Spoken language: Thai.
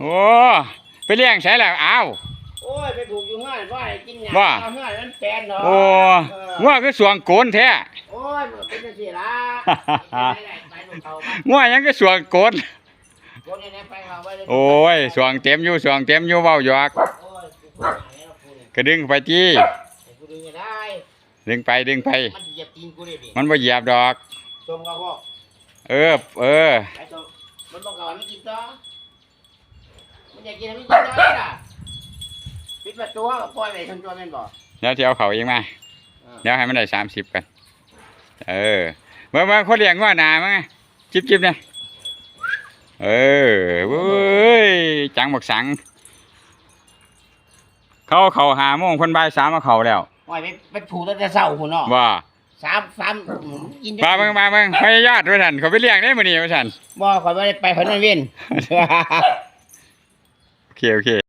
โอ้ไปเลี้ยงใช้แล้วอ้าวโอ้ยไปผูกอยู่ห้านว่าให้กินหยังว่าเอาห้านนั้นแฟนเนาะโอ้งัวคือสวงโกนแท้โอ้ยมันเป็นจังซี่ล่ะไปได้ไปลูกเขามางัวหยังคือสวงโกนโคนนี้ไปเขาไว้เลยโอ้ยสวงเต็มอยู่สวงเต็มอยู่เว้าหยอกโอ้ยกูพูดหาแล้วกูเนี่ยก็ดึงไปจี้ให้กูดึงก็ได้ดึงไปดึงไป มันเหยียบตีนกูเลยดิมันบ่เหยียบดอกชมเขาพ่อเออเออไอ้ช มมันบอกก่อนไม่กินต่อมันอยากกินให้มันกินต่อได้ล่ะปิดประตูเขาก็ปล่อยไปทั้งตัวแม่นบอกเดี๋ยวสิเอาเขาเองมาเออเดี๋ยวให้มันได้สามสิบกัน เออเมื่อเมื่อเขาเลี้ยงว่าหนามั้งจิบจิบเนี่ยเออเว้ยจังบักสัง เขาเอาเขาหาโมงคนบ่ายสามมาเขาแล้วปล่อยไปไปผูกตั้งแต่เช้าหุ่นเนาะว่าสามสามกินมาเบิ่งมาเบิ่งพยายาดด้วยท่านเขาไปเลี้ยงได้มื้อนี้ว่าท่านบ่ข่อยบ่ได้ไปข่อยนั่นเว้นโอเค โอเค